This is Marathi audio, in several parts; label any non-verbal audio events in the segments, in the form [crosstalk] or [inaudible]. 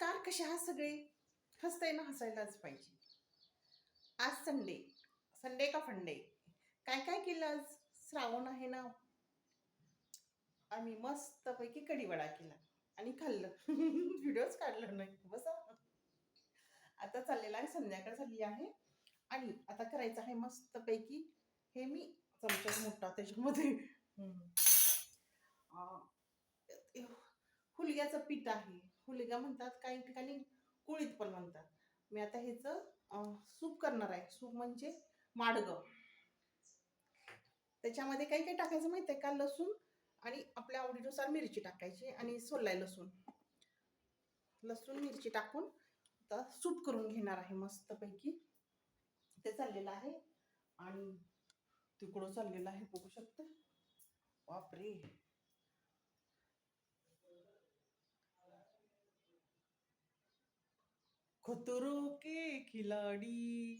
नमस्कार कसे आहात सगळे? हसताय ना हसायलाच पाहिजे. आज संडे संडे का फंडे काय काय केलं आज? श्रावण आहे ना. आम्ही मस्तपैकी कढीवडा केला आणि खाल्लं. [laughs] व्हिडिओच काढलं नाही. बसा. आता चाललेला आहे संध्याकाळ झाली आहे. आणि आता करायचं आहे मस्तपैकी हे मी चमचा मोठा त्याच्यामध्ये. हुलग्याचं पीठ आहे. हुलगा म्हणतात काही ठिकाणी कुळीत पण म्हणतात. मी आता ह्याचं सूप करणार आहे. सूप म्हणजे माडगं. त्याच्यामध्ये काही काही टाकायचं माहिती आहे का? लसूण आणि आपल्या आवडीनुसार मिरची टाकायची आणि सोलाय लसूण. लसूण मिरची टाकून आता सूप करून घेणार आहे मस्तपैकी. ते चाललेलं आहे आणि तिकडं चाललेलं आहे बघू शकता. बापरे! खतरो के खिलाडी।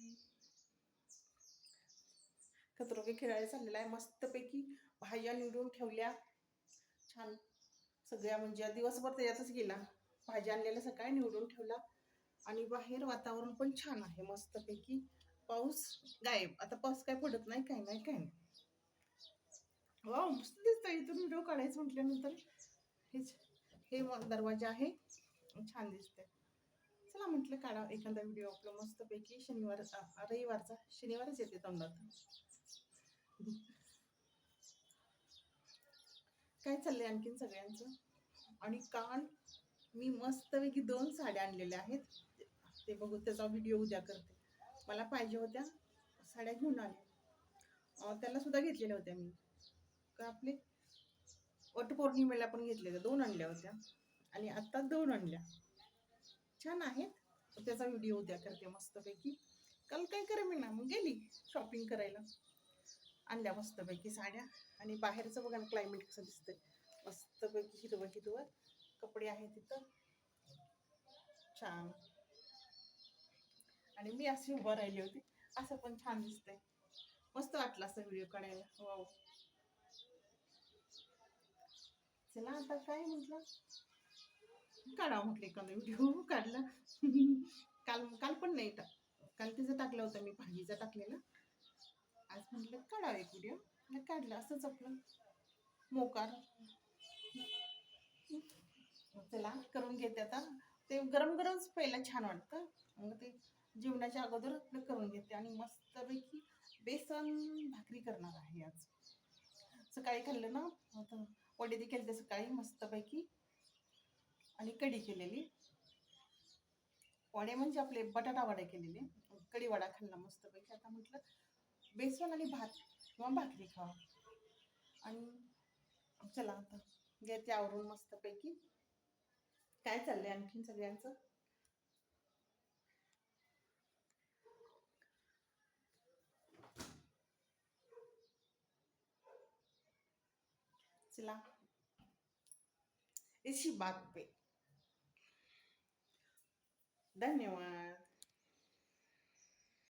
खतरो के खिलाडी चाललेला आहे. मस्तपैकी भाज्या निवडून ठेवल्या. छान. सगळ्या म्हणजे दिवसभर त्याच्यातच गेला. भाज्या आणलेल्या सकाळी निवडून ठेवला. आणि बाहेर वातावरण पण छान आहे. मस्तपैकी. पाऊस गायब. आता पाऊस काय पडत नाही काय नाही काय नाही. वा मस्त दिसतं इथून व्हिडिओ काढायचं म्हटल्यानंतर हेच. हे दरवाजा आहे. छान दिसतंय. चला म्हटलं काढा एखादा व्हिडिओ आपला मस्तपैकी शनिवार रविवारचा. शनिवारच येते तोंडात. काय चाललंय आणखीन सगळ्यांचं? आणि काल मी मस्तपैकी दोन साड्या आणलेल्या आहेत. ते बघू त्याचा व्हिडिओ उद्या करते. मला पाहिजे होत्या साड्या घेऊन आल्या त्याला सुद्धा घेतलेल्या होत्या मी. का आपले? वटपौर्णिमेला पण घेतलेल्या दोन आणल्या होत्या. आणि आत्ता दोन आणल्या. छान आहेत. त्याचा व्हिडिओ उद्या करते मस्तपैकी. काल काय करे मी ना मग गेली शॉपिंग करायला. आणल्या मस्तपैकी साड्या. आणि बाहेरचं बघा ना क्लायमेट कसं दिसतंय. मस्तपैकी हिरवं हिरवं कपडे आहेत तिथं. छान. आणि मी अशी उभं राहिली होती. असं पण छान दिसतंय. मस्त वाटलं असं व्हिडिओ काढायला. वाव चला आता काय म्हटलं? काढावं म्हटलं एखादा व्हिडिओ काढला. काल काल पण नाही तर काल तिचं टाकलं होतं मी भाजीचा टाकलेला. आज म्हटलं काढावं एक व्हिडिओ मग काढलं असंच आपलं. मोकार. चला करून घेते आता. ते गरम गरमच पहिला छान वाटतं. मग ते जेवणाच्या अगोदर करून घेते. आणि मस्तपैकी बेसन भाकरी करणार आहे आज. सकाळी खाल्लं ना? आता वडे देखील ते सकाळी मस्तपैकी आणि कढी केलेली. वडे म्हणजे आपले बटाटा वडे केलेले. कढी वडा खाल्ला मस्तपैकी. आता म्हटलं बेसन आणि भात किंवा भाकरी खावा. आणि चला आता घेते आवरून मस्तपैकी. काय चाललंय आणखीन सगळ्यांचं? चला. इसी बात पे Daniela.